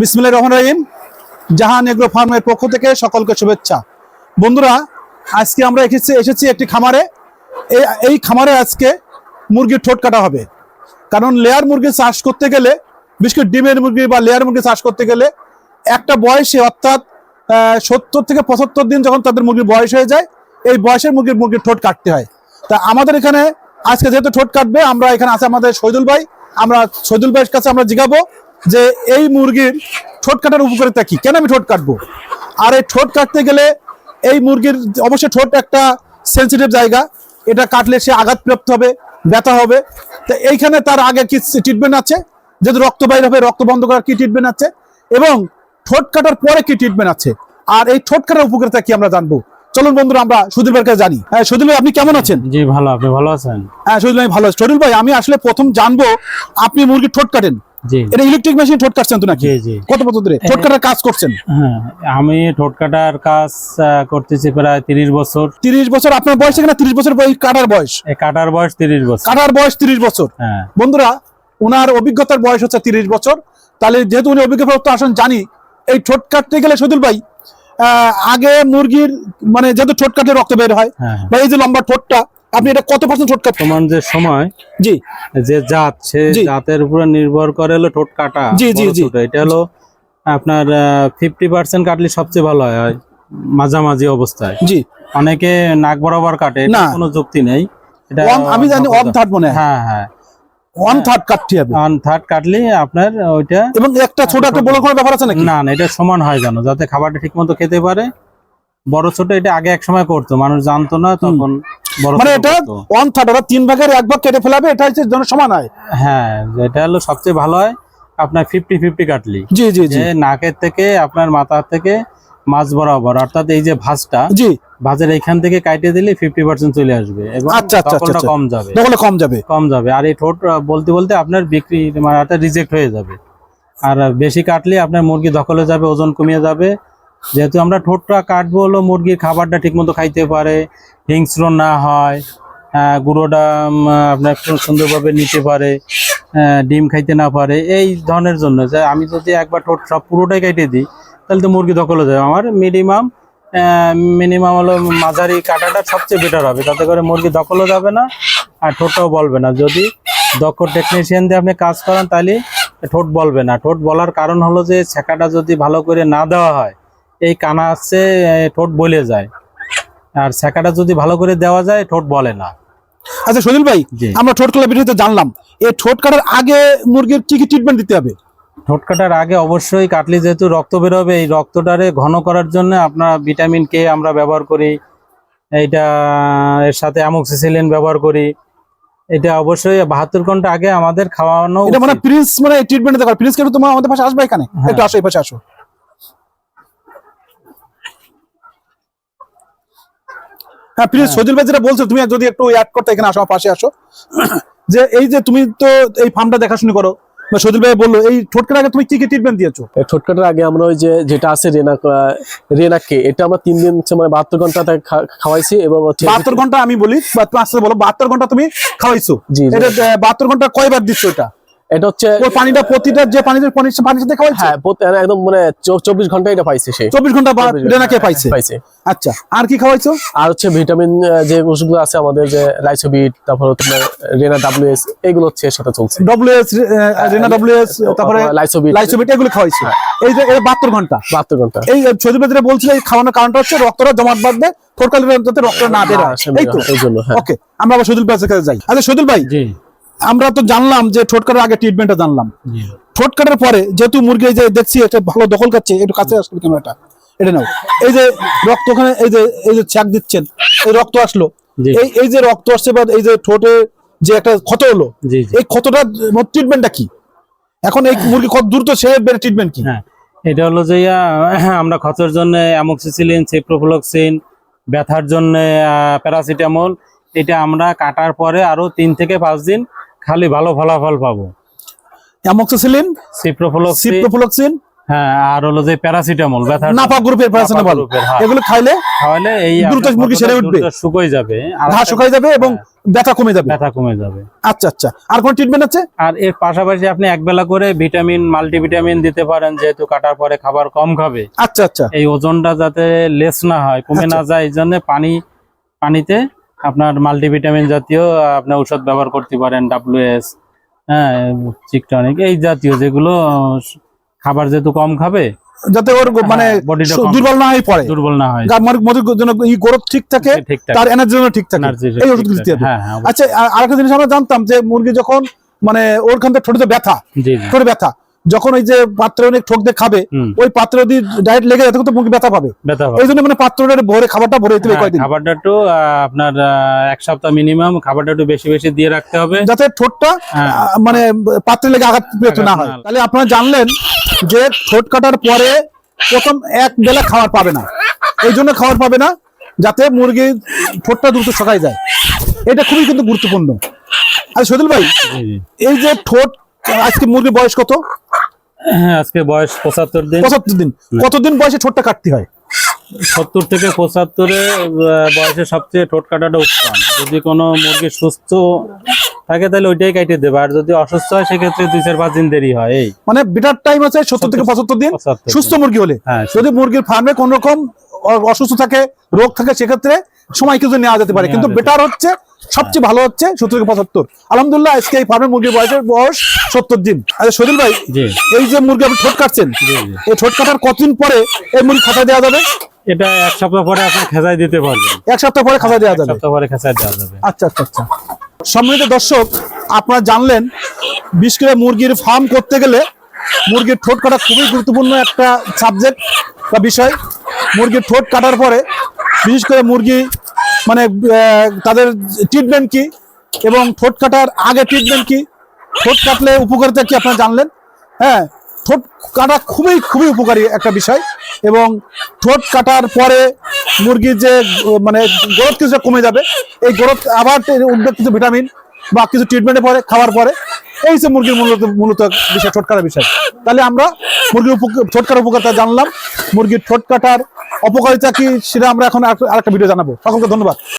বিসমিল্লাহির রহমানির রহিম। জাহান এগ্রো ফার্মের পক্ষ থেকে সকলকে শুভেচ্ছা। বন্ধুরা, আজকে আমরা এসেছি এসেছি একটি খামারে। এই এই খামারে আজকে মুরগির ঠোঁট কাটা হবে। কারণ লেয়ার মুরগি চাষ করতে গেলে, বিশেষ করে ডিমের মুরগি বা লেয়ার মুরগি চাষ করতে গেলে একটা বয়সে অর্থাৎ সত্তর থেকে পঁচাত্তর দিন যখন তাদের মুরগির বয়স হয়ে যায়, এই বয়সের মুরগির মুরগির ঠোঁট কাটতে হয়। তা আমাদের এখানে আজকে যেহেতু ঠোঁট কাটবে, আমরা এখানে আছে আমাদের শহীদুল ভাই। আমরা শহীদুল ভাইয়ের কাছে আমরা জিগাবো। যে এই মুরগির ঠোঁট কাটার উপকারিতা কি? কেন আমি ঠোঁট কাটবো? আর এই ঠোঁট কাটতে গেলে এই মুরগির অবশ্যই ঠোঁট একটা সেন্সিটিভ জায়গা। এটা কাটলে সে আঘাতপ্রাপ্ত হবে ব্যথা হবে। তো এইখানে তার আগে কি ট্রিটমেন্ট আছে? যেহেতু রক্ত বাইর হবে রক্ত বন্ধ করার কি ট্রিটমেন্ট আছে? এবং ঠোঁট কাটার পরে কি ট্রিটমেন্ট আছে? আর এই ঠোঁট কাটার উপকারিতা কি আমরা জানব? চলুন বন্ধুরা আমরা সুধীর ভাইয়ের কাছে জানি। হ্যাঁ সুধীর ভাই আপনি কেমন আছেন? জি ভালো। আপনি ভালো আছেন? হ্যাঁ সুধীর ভাই ভালো। আছি শরীর ভাই আমি আসলে প্রথম জানব আপনি মুরগির ঠোঁট কাটেন। এটা ইলেকট্রিক মেশিন ঠোঁট কাটছেন তো নাকি? জি জি। কত বছর ধরে? ঠোঁট কাটার কাজ করছেন? আমি ঠোঁট কাটার কাজ করতেছি প্রায় তিরিশ বছর। তিরিশ বছর আপনার বয়স এখানে তিরিশ বছর কাটার বয়স? কাটার বয়স তিরিশ বছর। কাটার বয়স তিরিশ বছর। হ্যাঁ। বন্ধুরা ওনার অভিজ্ঞতার বয়স হচ্ছে তিরিশ বছর। তাহলে যেহেতু উনি অভিজ্ঞপ্রাপ্ত আসেন জানি। এই ঠোঁট কাটতে গেলে সদুল ভাই আহ, আগে মুরগির মানে যেহেতু ঠোঁট কাটলে রক্ত বের হয় হ্যাঁ। বা এই যে লম্বা ঠোঁটটা আপনি এটা কত পার্সেন্ট ঠোঁট কাটতেন তোমার যে সময় জি। যে জাত সে। জাতের উপরে নির্ভর করে হলো ঠোঁট কাটা জি, জি, জি। এটা হলো আপনার ফিফটি পার্সেন্ট কাটলে সবচেয়ে ভালো হয় মাঝামাঝি অবস্থায়। জি। অনেকে নাক বরাবর কাটে না। কোনো যুক্তি নেই। এটা আমি জানি ওয়ান থার্ড মনে হয়। হ্যাঁ ওয়ান থার্ড কাটতে হবে। ওয়ান থার্ড কাটলে আপনার ওইটা এবং একটা ছোট একটা বড় কোনো ব্যাপার আছে নাকি? না না এটা সমান হয় জানো যাতে খাবারটা ঠিক মতো খেতে পারে। বড় ছোট এটা আগে এক সময় করতো মানুষ জানতো না তখন মানে এটা ওয়ান থার্ড অর্থাৎ তিন ভাগের এক ভাগ কেটে ফেলাবে এটা হচ্ছে যেন সমান হয় হ্যাঁ এটা হলো সবচেয়ে ভালো হয় আপনার ফিফটি ফিফটি কাটলি। জি জি জি। নাকের থেকে আপনার মাথার থেকে মাছ বরাবর অর্থাৎ এই যে ভাঁজটা জি। ভাঁজের এইখান থেকে কাটে দিলে ফিফটি পার্সেন্ট চলে আসবে এবং আচ্ছা, আচ্ছা, আচ্ছা। কম যাবে। কম যাবে। কম যাবে। আর এই ঠোঁট বলতে বলতে আপনার বিক্রি মানে রিজেক্ট হয়ে যাবে। আর বেশি কাটলে আপনার মুরগি দখলে যাবে ওজন কমিয়ে যাবে। যেহেতু আমরা ঠোঁটটা কাটবো হলো মুরগির খাবারটা ঠিকমতো খাইতে পারে, হিংস্র না হয় গুঁড়োটা আপনার সুন্দরভাবে নিতে পারে ডিম খাইতে না পারে, এই ধরনের জন্য। যে আমি যদি একবার ঠোঁট সব পুরোটাই কেটে দিই, তাহলে তো মুরগি দখলে যাবে। আমার মিনিমাম মিনিমাম হলো মাঝারি কাটাটা সবচেয়ে বেটার হবে। তাতে করে মুরগি দখলও যাবে না আর ঠোঁটটাও বলবে না। যদি দক্ষ টেকনিশিয়ান দিয়ে আপনি কাজ করান, তাহলে ঠোঁট বলবে না। ঠোঁট বলার কারণ হলো যে, ছেঁকাটা যদি ভালো করে না দেওয়া হয় এই কানা আছে ঠোঁট বলে যায়। আর ছেঁকাটা যদি ভালো করে দেওয়া যায় ঠোঁট বলে না। আচ্ছা সলিল ভাই আমরা ঠোঁট কাটার ভিডিওতে জানলাম। এই ঠোঁট কাটার আগে মুরগির কি কি ট্রিটমেন্ট দিতে হবে? ঠোঁট কাটার আগে অবশ্যই কাটলি যেহেতু রক্ত বেরোবে এই রক্তটারে ঘন করার জন্য আপনার ভিটামিন কে আমরা ব্যবহার করি। এইটা এর সাথে অ্যামোক্সিসিলিন ব্যবহার করি। এটা অবশ্যই বাহাত্তর ঘণ্টা আগে আমাদের খাওয়ানো এটা মানে প্রিন্স মানে ট্রিটমেন্ট পারে। প্রিন্স কেটে তোমার আমাদের পাশে আসবে এখানে? হ্যাঁ। একটু আসো এই পাশে আসো। হ্যাঁ প্লিজ সজিল ভাই যেটা বলছো তুমি যদি একটু অ্যাড করতে এখানে আসো পাশে আসো। যে এই যে তুমি তো এই ফার্মটা দেখাশুনি করো বা সজিল ভাই বলল এই ঠোঁটকার আগে তুমি কি কি ট্রিটমেন্ট দিয়েছ? এই ঠোঁট কাটার আগে আমরা ওই যে যেটা আছে রেনা রেনাকে এটা আমরা তিন দিন মানে বাহাত্তর ঘণ্টা খাওয়াইছি এবং হচ্ছে বাহাত্তর ঘণ্টা আমি বলি বা তুমি আসতে বলো বাহাত্তর ঘণ্টা তুমি খাওয়াইছো। এটা বাহাত্তর ঘণ্টা কয়বার দিচ্ছ এটা? এটা হচ্ছে ওই পানিটা প্রতিটা যে পানিতে পানির পানির সাথে খাওয়াইছো হ্যাঁ প্রতি- একদম মানে চৌ- চব্বিশ ঘণ্টা এটা পাইছে সে। চব্বিশ ঘণ্টা বা 24। পাইছে? পাইছে। আচ্ছা আর কি খাওয়াইছো? আর হচ্ছে ভিটামিন যে ওষুধগুলো আছে আমাদের যে লাইসোবিট তারপর আপনার রেনা ডাব্লিউএস এগুলো হচ্ছে এর সাথে চলছে। ডব্লিউএস রেনা ডব্লিউএস তারপরে লাইসোবিট লাইসোবিট এগুলো খাওয়াইছে। এই যে এই বাহাত্তর ঘণ্টা। বাহাত্তর ঘণ্টা। এই সজিব যেটা বলছিল এই খাওয়ানোর কারণটা হচ্ছে রক্তটা জমাট বাঁধবে ফোরকালের যাতে রক্ত না বের হয়। এই তো? এই জন্য হ্যাঁ। ওকে আমরা আবার সজুল ভাইয়ের কাছে যাই। আচ্ছা সজুল ভাই জি। আমরা তো জানলাম যে ঠোঁট কাটার আগে ট্রিটমেন্টটা জানলাম। ঠোঁট কাটার পরে যেহেতু মুরগি যে দেখছি একটা ভালো দখল খাচ্ছে একটু কাছে আসবে ক্যামেরাটা এটা? নাও। এই যে রক্ত ওখানে এই যে এই যে ছ্যাক দিচ্ছেন এই রক্ত আসলো। এই এই যে রক্ত আসছে বা এই যে ঠোঁটে যে একটা ক্ষত হলো এই ক্ষতটা ট্রিটমেন্টটা কি? এখন এই মুরগি কত দ্রুত সে ট্রিটমেন্ট কি? হ্যাঁ এটা হলো যে আমরা ক্ষতের জন্য অ্যামোক্সিসিলিন সিপ্রোফ্লক্সিন ব্যথার জন্য প্যারাসিটামল এটা আমরা কাটার পরে আরও তিন থেকে পাঁচ দিন খালি ভালো ফলাফল পাবো। অ্যামোক্সিসিলিন সিপ্রোফ্লক্সিন সিপ্রোফ্লক্সিন হ্যাঁ আর হলো যে প্যারাসিটামল ব্যথা নাপা গ্রুপের প্যারাসিটামল হ্যাঁ। এগুলো খাইলে খাওয়ালে এই দ্রুত মুরগি সেরে উঠবে। শুকোয় যাবে। ঘা শুকাই যাবে এবং হ্যাঁ। ব্যথা কমে যাবে। ব্যথা কমে যাবে। আচ্ছা আচ্ছা। আর কোন ট্রিটমেন্ট আছে? আর এর পাশাপাশি আপনি একবেলা করে ভিটামিন মাল্টিভিটামিন দিতে পারেন যেহেতু কাটার পরে খাবার কম খাবে। আচ্ছা আচ্ছা। এই ওজনটা যাতে লেস না হয় কমে না যায় এই জন্য পানি পানিতে আপনার মাল্টিভিটামিন জাতীয় আহ, আপনি ঔষধ ব্যবহার করতে পারেন ডাব্লিউএস হ্যাঁ চিকটনিক এই জাতীয় যেগুলো খাবার যেহেতু কম খাবে যাতে ওর মানে হ্যাঁ, bodyটা দুর্বল না হয়ে পড়ে। দুর্বল না হয়। মানে মধুর জন্য ই গ্রোথ ঠিক থাকে তার এনার্জি জন্য ঠিক থাকে। এই ওষুধ দিতে হবে আচ্ছা আর- আরেকটা জিনিস আমরা জানতাম যে মুরগি যখন মানে ওরখান থেকে ঠোঁটে ব্যথা ঠোঁটে ব্যথা যখন ওই যে পাত্রে অনেক ঠোক দিয়ে খাবে ওই পাত্রে যদি ডায়েট লেগে যায় তখন তো মুরগি ব্যথা পাবে। এই জন্য মানে পাত্রটা ভরে খাবারটা ভরে দিতে হবে হ্যাঁ, কয়দিন খাবারটা একটু আপনার এক সপ্তাহ মিনিমাম খাবারটা একটু বেশি বেশি দিয়ে রাখতে হবে। যাতে ঠোঁটটা হ্যাঁ। মানে পাত্রে লেগে আঘাত পেতে না হয়। তাহলে আপনারা জানলেন যে ঠোঁট কাটার পরে প্রথম এক বেলা খাবার পাবে না। এই জন্য খাবার পাবে না যাতে মুরগির ঠোঁটটা দ্রুত শকাই যায়। এটা খুবই কিন্তু গুরুত্বপূর্ণ। আর সদুল ভাই। এই যে ঠোঁট আজকে মুরগির বয়স কত? হ্যাঁ আজকে বয়স পঁচাত্তর দিন। পঁচাত্তর দিন। কতদিন বয়সে ঠোঁটটা কাটতে হয়? সত্তর থেকে পঁচাত্তরে বয়সে সবচেয়ে ঠোঁট কাটাটা উত্তম। যদি কোনো মুরগি সুস্থ থাকে তাহলে ওইটাই কাটিয়ে দেবে। আর যদি অসুস্থ হয় সেক্ষেত্রে দুই চার পাঁচ দিন দেরি হয় এই। মানে বেটার টাইম আছে সত্তর থেকে পঁচাত্তর দিন। 75 দিন। সুস্থ মুরগি হলে। হ্যাঁ যদি মুরগির ফার্মে কোন রকম অসুস্থ থাকে রোগ থাকে সেক্ষেত্রে সময় কিছু নেওয়া যেতে পারে। কিন্তু বেটার হচ্ছে সবচেয়ে ভালো হচ্ছে সত্তর থেকে পঁচাত্তর। আলহামদুলিল্লাহ আজকে এই ফার্মের মুরগির বয়সের বয়স সত্তর দিন। আচ্ছা সদিল ভাই এই যে মুরগি আপনি ঠোঁট কাটছেন এই ঠোঁট কাটার কতদিন পরে এই মুরগি খাঁচা দেওয়া যাবে? এটা এক সপ্তাহ পরে আপনি খেঁচাই দিতে পারবেন। এক সপ্তাহ পরে খাঁচা দেওয়া যাবে? সপ্তাহ পরে খেঁচাই দেওয়া যাবে। আচ্ছা আচ্ছা আচ্ছা। সম্মানিত দর্শক আপনারা জানলেন বিশেষ করে মুরগির ফার্ম করতে গেলে মুরগির ঠোঁট কাটা খুবই গুরুত্বপূর্ণ একটা সাবজেক্ট বা বিষয়। মুরগির ঠোঁট কাটার পরে বিশেষ করে মুরগি মানে তাদের ট্রিটমেন্ট কি? এবং ঠোঁট কাটার আগে ট্রিটমেন্ট কি? ঠোঁট কাটলে উপকারিতা কি আপনারা জানলেন? হ্যাঁ ঠোঁট কাটা খুবই খুবই উপকারী একটা বিষয়। এবং ঠোঁট কাটার পরে মুরগির যে মানে গ্রোথ কিছুটা কমে যাবে। এই গ্রোথ আবার উঠবে কিছু ভিটামিন বা কিছু ট্রিটমেন্টের পরে, খাওয়ার পরে, এই যে মুরগির মূলত মূলত বিষয়, ঠোঁট বিষয়। তাহলে আমরা মুরগির কাটার উপকারিতা জানলাম। মুরগির ঠোঁট কাটার অপকারিতা কি, সেটা আমরা এখন আর- আরেকটা ভিডিও জানাব। সকলকে ধন্যবাদ।